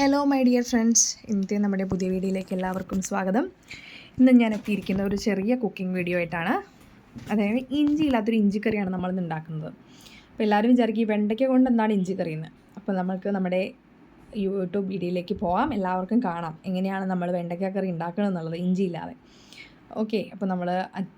Hello my dear friends ഇന്നത്തെ നമ്മുടെ പുതിയ വീഡിയോയിലേക്ക് എല്ലാവർക്കും സ്വാഗതം. ഇന്ന് ഞാൻ എത്തിയിരിക്കുന്ന ഒരു ചെറിയ കുക്കിംഗ് വീഡിയോ ആയിട്ടാണ്. അതായത് ഇഞ്ചി ഇല്ലാത്തൊരു ഇഞ്ചിക്കറിയാണ് നമ്മളിന്ന് ഉണ്ടാക്കുന്നത്. അപ്പോൾ എല്ലാവരും വിചാരിക്കും ഈ വെണ്ടയ്ക്ക കൊണ്ട് എന്താണ് ഇഞ്ചി കറിയെന്ന് അപ്പോൾ നമുക്ക് നമ്മുടെ യൂട്യൂബ് വീഡിയോയിലേക്ക് പോകാം എല്ലാവർക്കും കാണാം. എങ്ങനെയാണ് നമ്മൾ വെണ്ടയ്ക്ക കറി ഉണ്ടാക്കുന്നത് എന്നുള്ളത് ഇഞ്ചി ഇല്ലാതെ. ഓക്കെ അപ്പോൾ നമ്മൾ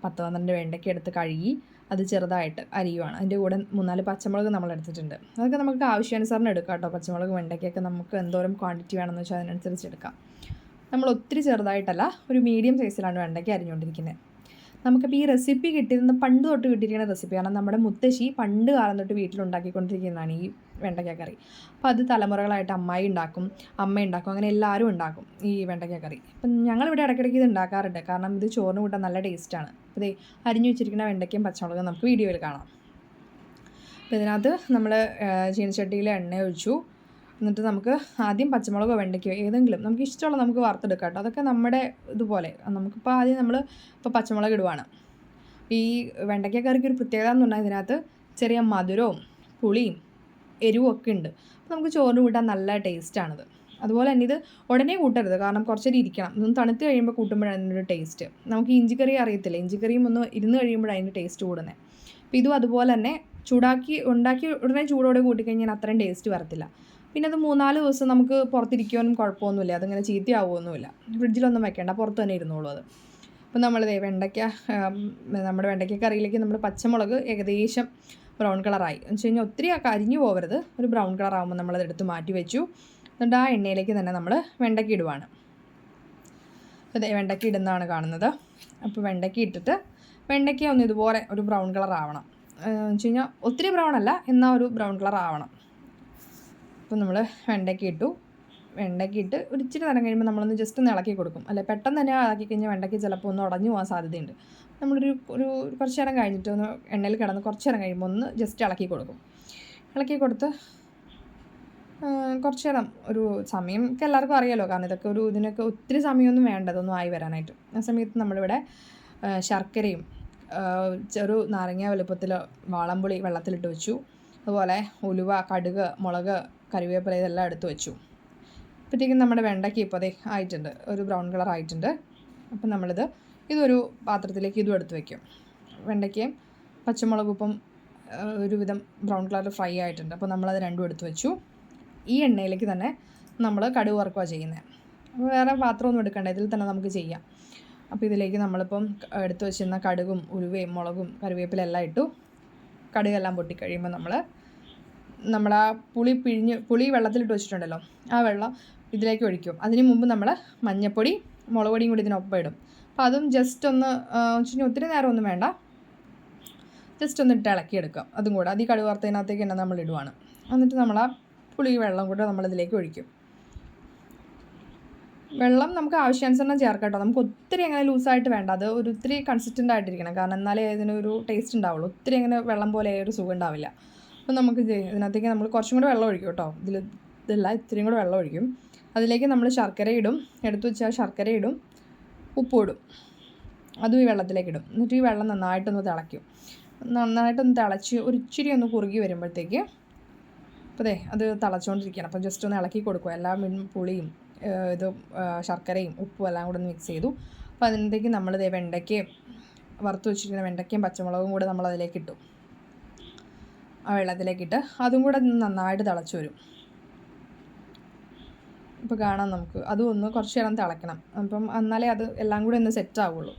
പത്ത് പന്ത്രണ്ട് വെണ്ടയ്ക്ക എടുത്ത് കഴുകി അത് ചെറുതായിട്ട് അരിയുവാണ്. അതിന്റെ കൂടെ മൂന്നാൽ പച്ചമുളക് നമ്മൾ എടുത്തിട്ടുണ്ട് അതൊക്കെ നമുക്ക് ആവശ്യാനുസരണം എടുക്കാം കേട്ടോ. പച്ചമുളക് വെണ്ടയ്ക്കൊക്കെ നമുക്ക് എന്തോരം ക്വാണ്ടിറ്റി വേണമെന്ന് വെച്ചാൽ അതിനനുസരിച്ച് എടുക്കാം. നമ്മൾ ഒത്തിരി ചെറുതായിട്ടല്ല ഒരു മീഡിയം സൈസിലാണ് വെണ്ടയ്ക്ക അരിഞ്ഞുകൊണ്ടിരിക്കുന്നത്. നമുക്കിപ്പോൾ ഈ റെസിപ്പി കിട്ടിയിരുന്ന പണ്ട് തൊട്ട് കിട്ടിയിരിക്കുന്ന റെസിപ്പിയാണ് നമ്മുടെ മുത്തശ്ശി പണ്ട് കാലം തൊട്ട് വീട്ടിലുണ്ടാക്കിക്കൊണ്ടിരിക്കുന്നതാണ് ഈ വെണ്ടയ്ക്ക കറി. അപ്പോൾ അത് തലമുറകളായിട്ട് അമ്മായി ഉണ്ടാക്കും അമ്മ ഉണ്ടാക്കും അങ്ങനെ എല്ലാവരും ഉണ്ടാക്കും ഈ വെണ്ടയ്ക്ക കറി. അപ്പം ഞങ്ങളിവിടെ ഇടയ്ക്കിടയ്ക്ക് ഇത് ഉണ്ടാക്കാറുണ്ട്. കാരണം ഇത് ചോറിന് കൂട്ടാൻ നല്ല ടേസ്റ്റാണ് അപ്പോൾ ഇതേ അരിഞ്ഞു വെച്ചിരിക്കുന്ന വെണ്ടയ്ക്കയും പച്ചമുളകും നമുക്ക് വീഡിയോയിൽ കാണാം. അപ്പോൾ ഇതിനകത്ത് നമ്മൾ ചീനച്ചട്ടിയിൽ എണ്ണ ഒഴിച്ചു. എന്നിട്ട് നമുക്ക് ആദ്യം പച്ചമുളകോ വെണ്ടയ്ക്കോ ഏതെങ്കിലും നമുക്ക് ഇഷ്ടമുള്ള നമുക്ക് വറുത്തെടുക്കാം കേട്ടോ. അതൊക്കെ നമ്മുടെ ഇതുപോലെ. നമുക്കിപ്പോൾ ആദ്യം നമ്മൾ ഇപ്പോൾ പച്ചമുളക് ഇടുവാണ്. ഈ വെണ്ടയ്ക്ക കറിക്ക് ഒരു പ്രത്യേകത എന്ന് പറഞ്ഞാൽ ഇതിനകത്ത് ചെറിയ മധുരവും പുളിയും എരിവും ഒക്കെ ഉണ്ട്. അപ്പോൾ നമുക്ക് ചോറിന് കൂട്ടാൻ നല്ല ടേസ്റ്റാണിത് അതുപോലെ തന്നെ ഇത് ഉടനെ കൂട്ടരുത്. കാരണം കുറച്ചേരം ഇരിക്കണം. ഇതൊന്ന് തണുത്ത് കഴിയുമ്പോൾ കൂട്ടുമ്പോഴാണ് അതിന്റെ ടേസ്റ്റ് നമുക്ക് ഇഞ്ചിക്കറി അറിയത്തില്ല? ഇഞ്ചിക്കറിയും ഒന്ന് ഇരുന്ന് കഴിയുമ്പോഴാണ് അതിന്റെ ടേസ്റ്റ് കൂടുന്നത് അപ്പോൾ ഇതും അതുപോലെ തന്നെ ചൂടാക്കി ഉണ്ടാക്കി ഉടനെ ചൂടോടെ കൂട്ടിക്കഴിഞ്ഞാൽ അത്രയും ടേസ്റ്റ് വരത്തില്ല. പിന്നെ അത് മൂന്നാൽ ദിവസം നമുക്ക് പുറത്തിരിക്കാനും കുഴപ്പമൊന്നുമില്ല. അതിങ്ങനെ ചീത്തയാവുമൊന്നുമില്ല ഫ്രിഡ്ജിലൊന്നും വെക്കേണ്ട. പുറത്ത് തന്നെ ഇരുന്നോളൂ അത്. അപ്പോൾ നമ്മൾ വെണ്ടയ്ക്ക നമ്മുടെ വെണ്ടയ്ക്ക കറിയിലേക്ക് നമ്മൾ പച്ചമുളക് ഏകദേശം ബ്രൗൺ കളറായി. എന്ന് വെച്ച് കഴിഞ്ഞാൽ ഒത്തിരി കരിഞ്ഞു പോകരുത് ഒരു ബ്രൗൺ കളർ ആകുമ്പോൾ നമ്മളത് എടുത്ത് മാറ്റി വെച്ചു. എന്നിട്ട് ആ എണ്ണയിലേക്ക് തന്നെ നമ്മൾ വെണ്ടയ്ക്ക ഇടുവാണ്. അതെ വെണ്ടയ്ക്ക ഇടുന്നതാണ് കാണുന്നത്. അപ്പോൾ വെണ്ടയ്ക്ക ഇട്ടിട്ട് വെണ്ടയ്ക്ക ഒന്ന് ഇതുപോലെ ഒരു ബ്രൗൺ കളർ ആവണം എന്ന് വെച്ച് കഴിഞ്ഞാൽ ഒത്തിരി ബ്രൗൺ അല്ല എന്നാൽ ഒരു ബ്രൗൺ കളർ ആവണം അപ്പോൾ നമ്മൾ വെണ്ടയ്ക്ക ഇട്ടു. വെണ്ടയ്ക്ക ഇട്ട് ഒരു ഇച്ചിരി നേരം കഴിയുമ്പോൾ നമ്മളൊന്ന് ജസ്റ്റ് ഒന്ന് ഇളക്കി കൊടുക്കും. അല്ലെ പെട്ടെന്ന് തന്നെ ഇളക്കി കഴിഞ്ഞാൽ വെണ്ടയ്ക്ക് ചിലപ്പോൾ ഒന്ന് ഉടഞ്ഞു പോകാൻ സാധ്യതയുണ്ട്. നമ്മളൊരു ഒരു കുറച്ച് നേരം കഴിഞ്ഞിട്ട് ഒന്ന് എണ്ണയിൽ കിടന്ന് കുറച്ച് നേരം കഴിയുമ്പോൾ ഒന്ന് ജസ്റ്റ് ഇളക്കി കൊടുക്കും. ഇളക്കി കൊടുത്ത് കുറച്ച് നേരം ഒരു സമയം ഒക്കെ എല്ലാവർക്കും അറിയാലോ. കാരണം ഇതൊക്കെ ഒരു ഇതിനൊക്കെ ഒത്തിരി സമയമൊന്നും വേണ്ടതൊന്നും ആയി വരാനായിട്ട്. ആ സമയത്ത് നമ്മളിവിടെ ശർക്കരയും ചെറു നാരങ്ങ വലുപ്പത്തിൽ വാളംപുളി വെള്ളത്തിലിട്ട് വെച്ചു. അതുപോലെ ഉലുവ കടുക് മുളക് കറിവേപ്പില ഇതെല്ലാം എടുത്ത് വെച്ചു. അപ്പോഴത്തേക്കും നമ്മുടെ വെണ്ടയ്ക്ക് ഇപ്പോൾ അതേ ആയിട്ടുണ്ട്. ഒരു ബ്രൗൺ കളർ ആയിട്ടുണ്ട്. അപ്പം നമ്മളിത് ഇതൊരു പാത്രത്തിലേക്ക് ഇതും എടുത്ത് വയ്ക്കും വെണ്ടയ്ക്കയും പച്ചമുളകും ഒരുവിധം ബ്രൗൺ കളറിൽ ഫ്രൈ ആയിട്ടുണ്ട്. അപ്പോൾ നമ്മളത് രണ്ടും എടുത്ത് വെച്ചു. ഈ എണ്ണയിലേക്ക് തന്നെ നമ്മൾ കടുക് വറക്കുക ചെയ്യുന്നത് വേറെ വേറെ പാത്രമൊന്നും എടുക്കണ്ട. ഇതിൽ തന്നെ നമുക്ക് ചെയ്യാം. അപ്പോൾ ഇതിലേക്ക് നമ്മളിപ്പം എടുത്തു വെച്ചിരുന്ന കടുകും ഉരുവയും മുളകും കറിവേപ്പിലെല്ലാം ഇട്ടു. കടുകെല്ലാം പൊട്ടിക്കഴിയുമ്പോൾ നമ്മൾ നമ്മൾ ആ പുളി പിഴിഞ്ഞ് പുളി വെള്ളത്തിലിട്ട് വെച്ചിട്ടുണ്ടല്ലോ ആ വെള്ളം ഇതിലേക്ക് ഒഴിക്കും. അതിന് മുമ്പ് നമ്മൾ മഞ്ഞപ്പൊടി മുളക് പൊടിയും കൂടി ഇതിനൊപ്പം ഇടും. അപ്പോൾ അതും ജസ്റ്റ് ഒന്ന് വെച്ചിട്ടുണ്ടെങ്കിൽ ഒത്തിരി നേരം ഒന്നും വേണ്ട. ജസ്റ്റ് ഒന്ന് ഇട്ട് ഇളക്കിയെടുക്കാം അതും കൂടെ. അത് ഈ കടുവറുത്തതിനകത്തേക്ക് തന്നെ നമ്മൾ ഇടുവാണ്. എന്നിട്ട് നമ്മൾ ആ പുളി വെള്ളം കൂടെ നമ്മളിതിലേക്ക് ഒഴിക്കും. വെള്ളം നമുക്ക് ആവശ്യാനുസരണം ചേർക്കാം കേട്ടോ. നമുക്ക് ഒത്തിരി അങ്ങനെ ലൂസായിട്ട് വേണ്ട. അത് ഒരു ഒത്തിരി കൺസിസ്റ്റന്റ് ആയിട്ടിരിക്കണം. കാരണം എന്നാലേ ഇതിനൊരു ടേസ്റ്റ് ഉണ്ടാവുള്ളൂ. ഒത്തിരി അങ്ങനെ വെള്ളം പോലെ ഒരു സുഖം ഉണ്ടാവില്ല. അപ്പോൾ നമുക്ക് ഇതിനകത്തേക്ക് നമ്മൾ കുറച്ചും കൂടെ വെള്ളം ഒഴിക്കും കേട്ടോ. ഇതിൽ ഇതല്ല ഇത്തിരിയും കൂടെ വെള്ളം ഒഴിക്കും. അതിലേക്ക് നമ്മൾ ശർക്കര ഇടും. എടുത്തു വെച്ചാൽ ശർക്കര ഇടും. ഉപ്പ് ഇടും. അതും ഈ വെള്ളത്തിലേക്ക് ഇടും. എന്നിട്ട് ഈ വെള്ളം നന്നായിട്ടൊന്ന് തിളയ്ക്കും. നന്നായിട്ടൊന്ന് തിളച്ച് ഒരു ഇച്ചിരി ഒന്ന് കുറുകി വരുമ്പോഴത്തേക്ക് അപ്പോൾ അതെ അത് തിളച്ചുകൊണ്ടിരിക്കുകയാണ് അപ്പം ജസ്റ്റ് ഒന്ന് ഇളക്കി കൊടുക്കുക എല്ലാ മീൻ പുളിയും ഇത് ശർക്കരയും ഉപ്പും എല്ലാം കൂടെ ഒന്ന് മിക്സ് ചെയ്തു. അപ്പോൾ അതിനകത്തേക്ക് നമ്മൾ ഇതേ വെണ്ടയ്ക്കയും വറുത്ത് വെച്ചിരിക്കുന്ന വെണ്ടയ്ക്കയും പച്ചമുളകും കൂടെ നമ്മൾ അതിലേക്ക് ഇട്ടു. ആ വെള്ളത്തിലേക്കിട്ട് അതും കൂടെ നന്നായിട്ട് തിളച്ച് വരും. ഇപ്പോൾ കാണാം നമുക്ക്. അതും ഒന്ന് കുറച്ച് നേരം തിളയ്ക്കണം അപ്പം എന്നാലേ അത് എല്ലാം കൂടി ഒന്ന് സെറ്റ് ആവുള്ളൂ.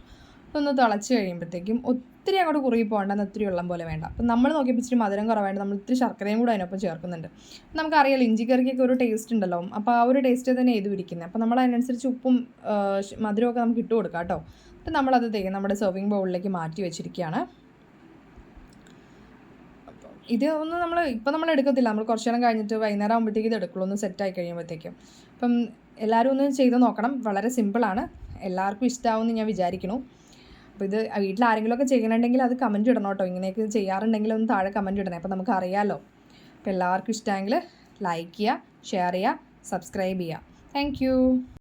ഒന്ന് തിളച്ച് കഴിയുമ്പോഴത്തേക്കും ഒത്തിരി അങ്ങോട്ട് കുറുകി പോകേണ്ടെന്ന് ഒത്തിരി വെള്ളം പോലെ വേണ്ട. അപ്പം നമ്മൾ നോക്കിയപ്പോൾ ഇച്ചിരി മധുരം കുറവായിട്ട് നമ്മൾ ഇത്തിരി ശർക്കരയും കൂടെ അതിനൊപ്പം ചേർക്കുന്നുണ്ട്. നമുക്കറിയാലോ ഇഞ്ചി കറിക്കൊക്കെ ഒരു ടേസ്റ്റ് ഉണ്ടല്ലോ. അപ്പോൾ ആ ഒരു ടേസ്റ്റ് തന്നെ ഇത് പിടിക്കുന്നത് അപ്പോൾ നമ്മൾ അതിനനുസരിച്ച് ഉപ്പും മധുരമൊക്കെ നമുക്ക് ഇട്ട് കൊടുക്കാം കേട്ടോ. അപ്പം നമ്മളത് നമ്മുടെ സെർവിങ് ബൗളിലേക്ക് മാറ്റി വെച്ചിരിക്കുകയാണ്. ഇത് ഒന്നും നമ്മൾ ഇപ്പം നമ്മൾ എടുക്കത്തില്ല. നമ്മൾ കുറച്ച് നേരം കഴിഞ്ഞിട്ട് വൈകുന്നേരം ആകുമ്പോഴത്തേക്ക് ഇത് എടുക്കുള്ളൂ. ഒന്ന് സെറ്റായി കഴിയുമ്പോഴത്തേക്കും. അപ്പം എല്ലാവരും ഒന്ന് ചെയ്ത് നോക്കണം. വളരെ സിമ്പിളാണ് എല്ലാവർക്കും ഇഷ്ടമാവുമെന്ന് ഞാൻ വിചാരിക്കുന്നു. അപ്പോൾ ഇത് വീട്ടിൽ ആരെങ്കിലുമൊക്കെ ചെയ്യണമെങ്കിൽ അത് കമന്റ് ഇടണം കേട്ടോ. ഇങ്ങനെയൊക്കെ ചെയ്യാറുണ്ടെങ്കിൽ ഒന്ന് താഴെ കമന്റ് ഇടണേ. അപ്പോൾ നമുക്ക് അറിയാമല്ലോ അപ്പോൾ എല്ലാവർക്കും ഇഷ്ടമെങ്കിൽ ലൈക്ക് ചെയ്യുക ഷെയർ ചെയ്യുക സബ്സ്ക്രൈബ് ചെയ്യുക. താങ്ക്